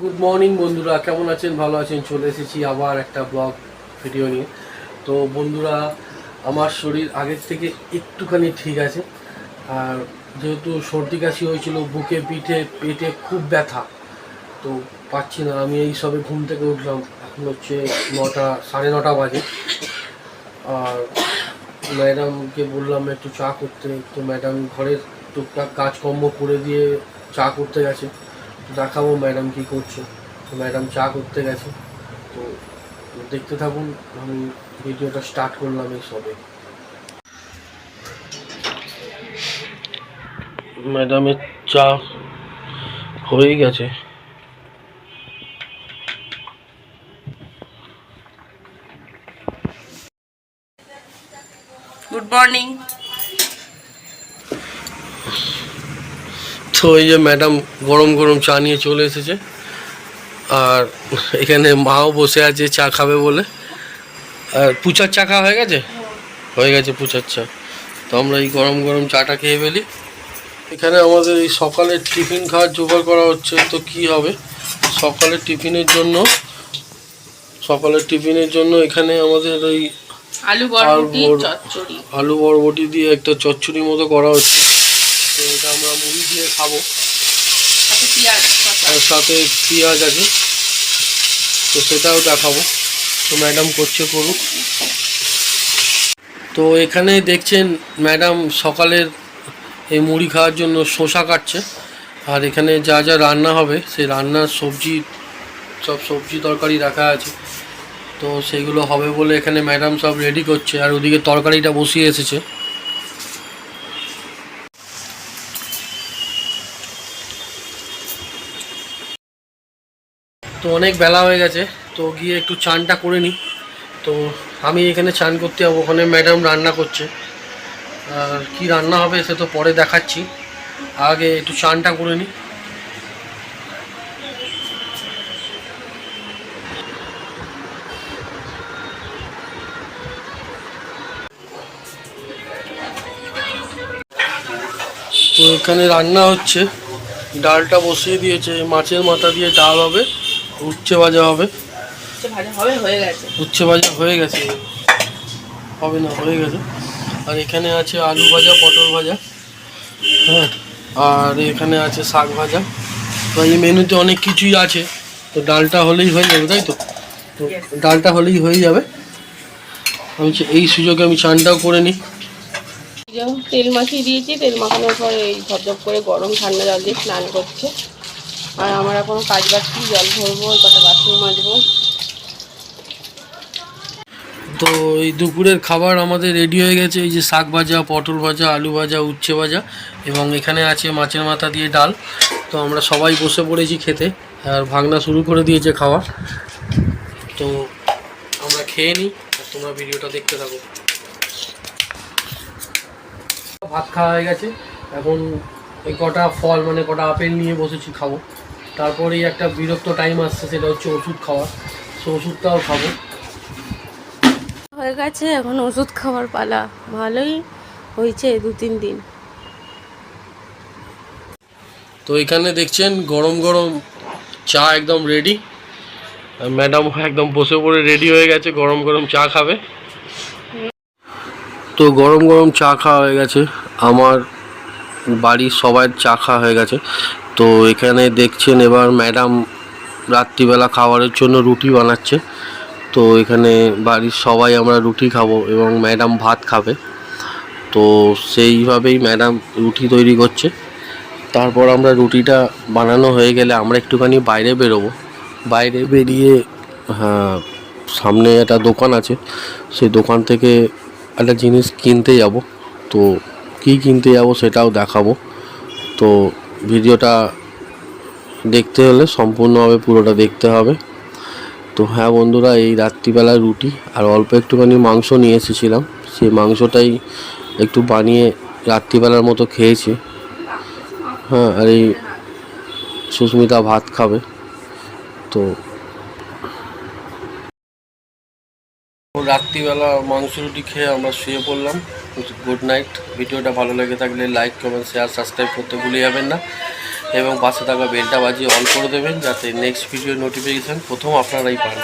Good morning বন্ধুরা। কেমন আছেন? ভালো আছেন? চলে এসেছি আবার একটা ব্লগ ভিডিও নিয়ে। তো বন্ধুরা, আমার শরীর আগের থেকে একটুখানি ঠিক আছে। আর যেহেতু সর্দি কাশি হয়েছিল, বুকে, পিঠে, পেটে খুব ব্যথা, তো পাচ্ছি না। আমি এই সবে ঘুম থেকে উঠলাম। এখন হচ্ছে নটা, সাড়ে নটা বাজে। আর ম্যাডামকে বললাম, একটু চা করতে। তো ম্যাডাম ঘরের টুকটাক কাজকর্ম করে দিয়ে চা করতে গেছে। দেখাবো ম্যাডাম কী করছে। তো ম্যাডাম চা করতে গেছে। তো দেখতে থাকুন, আমি ভিডিওটা স্টার্ট করলাম এই সবে। ম্যাডামের চা হয়ে গেছে। গুড মর্নিং তো এই যে ম্যাডাম গরম গরম চা নিয়ে চলে এসেছে। আর এখানে মাও বসে আছে চা খাবে বলে। আর পুচার চা খাওয়া হয়ে গেছে? হয়ে গেছে পুচার চা। তো আমরা এই গরম গরম চাটা খেয়ে ফেলি। এখানে আমাদের এই সকালের টিফিন খাওয়ার জোগাড় করা হচ্ছে তো কি হবে? সকালের টিফিনের জন্য সকালের টিফিনের জন্য এখানে আমাদের ওই আলু বরবটি আলু বরবটি দিয়ে একটা চচ্চড়ি মতো করা হচ্ছে। তো এটা আমরা মুড়ি দিয়ে খাব। আর সাথে পেঁয়াজ আছে। তো সেটাও দেখাবো। তো ম্যাডাম করছে করুক। তো এখানে দেখছেন ম্যাডাম সকালের এই মুড়ি খাওয়ার জন্য শসা কাটছে। আর এখানে যা যা রান্না হবে সেই রান্নার সবজি সব সবজি তরকারি রাখা আছে। তো সেগুলো হবে বলে এখানে ম্যাডাম সব রেডি করছে। আর ওদিকে তরকারিটা বসিয়ে এসেছে। তো অনেক বেলা হয়ে গেছে, তো গিয়ে একটু চানটা করে নিই। তো আমি এখানে চান করতে যাব, ওখানে ম্যাডাম রান্না করছে। আর কি রান্না হবে সে তো পরে দেখাচ্ছি। আগে একটু চানটা করে নিই। তো এখানে রান্না হচ্ছে। ডালটা বসিয়ে দিয়েছে, মাছের মাথা দিয়ে ডাল হবে। উচ্ছে ভাজা হবে। উচ্ছে ভাজা হয়ে গেছে। হবে না হয়ে গেছে। আর এখানে আছে আলু ভাজা পটল ভাজা হ্যাঁ। আর এখানে আছে শাক ভাজা। তো এই মেনুতে অনেক কিছুই আছে। তো ডালটা হলেই হয়ে যাবে তাই তো? তো ডালটা হলেই হয়ে যাবে। আমি এই সুযোগে আমি চানটাও করে নিই। তেল মাখিয়ে দিয়েছি তেল মাখানোর পরে এই ঝপঝপ করে গরম ঠান্ডা জল দিয়ে স্নান করছে। আর আমার এখনও কাজ বাকি জল ভরবো, ওই কটা বাথরুম মাজবো। তো এই দুপুরের খাবার আমাদের রেডি হয়ে গেছে, এই যে শাক ভাজা, পটল ভাজা, আলু ভাজা, উচ্ছে ভাজা এবং এখানে আছে মাছের মাথা দিয়ে ডাল। তো আমরা সবাই বসে পড়েছি খেতে, আর ভাগনা শুরু করে দিয়েছে খাওয়া। তো আমরা খেয়ে নিই, আর তোমরা ভিডিওটা দেখতে থাকো। ভাত খাওয়া হয়ে গেছে, এখন এই কটা ফল মানে কটা আপেল নিয়ে বসেছি খাব। তারপরেই একটা বিরক্ত টাইম আসছে সেটা হচ্ছে ওষুধ খাওয়া। সে ওষুধটাও খাব। হয়ে গেছে এখন ওষুধ খাওয়ার পালা। ভালোই হয়েছে দু তিন দিন। তো এখানে দেখছেন গরম গরম চা একদম রেডি ম্যাডাম একদম বসে পড়ে রেডি হয়ে গেছে গরম গরম চা খাবে। তো গরম গরম চা খাওয়া হয়ে গেছে। আমার বাড়ির সবাই চা খাওয়া হয়ে গেছে। তো এখানে দেখছেন এবার ম্যাডাম রাত্রিবেলা খাবারের জন্য রুটি বানাচ্ছে। তো এখানে বাড়ির সবাই আমরা রুটি খাব এবং ম্যাডাম ভাত খাবে। তো সেইভাবেই ম্যাডাম রুটি তৈরি করছে। তারপর আমরা রুটিটা বানানো হয়ে গেলে আমরা একটুখানি বাইরে বেরোবো। বাইরে বেরিয়ে হ্যাঁ সামনে একটা দোকান আছে। সেই দোকান থেকে একটা জিনিস কিনতে যাব। তো কী কিনতে যাব সেটাও দেখাবো। তো ভিডিওটা দেখতে হলে সম্পূর্ণভাবে পুরোটা দেখতে হবে। তো হ্যাঁ বন্ধুরা, এই রাত্রিবেলা রুটি আর অল্প একটুখানি মাংস নিয়ে এসেছিলাম। সেই মাংসটাই একটু বানিয়ে রাত্রিবেলার মতো খেয়েছি। হ্যাঁ আর এই সুস্মিতা ভাত খাবে। তো রাত্রিবেলা মাংস রুটি খেয়ে আমরা শুয়ে পড়লাম। Good night. ভিডিওটা ভালো লেগে থাকলে লাইক, কমেন্ট, শেয়ার, সাবস্ক্রাইব করতে ভুলে যাবেন না। এবং পাশে থাকা বেলটা বাজিয়ে অন করে দেবেন যাতে নেক্সট ভিডিও নোটিফিকেশান প্রথম আপনারাই পান।